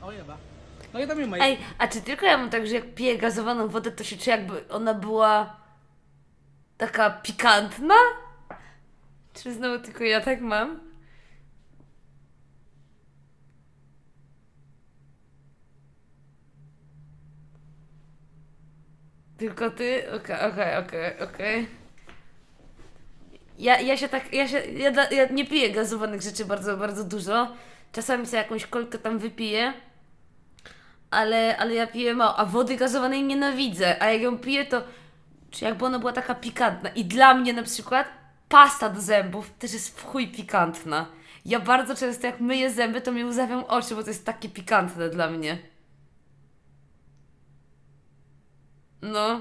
Okay na ba? Nakita mo yung mic? Ej, a czy tylko ja mam tak, że jak piję gazowaną wodę, to się czuję jakby ona była taka pikantna? Czy znowu tylko ja tak mam? Tylko ty? Okej, okej, okej, okej. Ja, ja się tak, ja się, ja, ja nie piję gazowanych rzeczy bardzo, bardzo dużo. Czasami sobie jakąś kolkę tam wypiję ale, ale ja piję mało, a wody gazowanej nienawidzę, a jak ją piję, to czy jakby ona była taka pikantna. I dla mnie na przykład pasta do zębów też jest w chuj pikantna. Ja bardzo często jak myję zęby, to mi łzawią oczy, bo to jest takie pikantne dla mnie. No.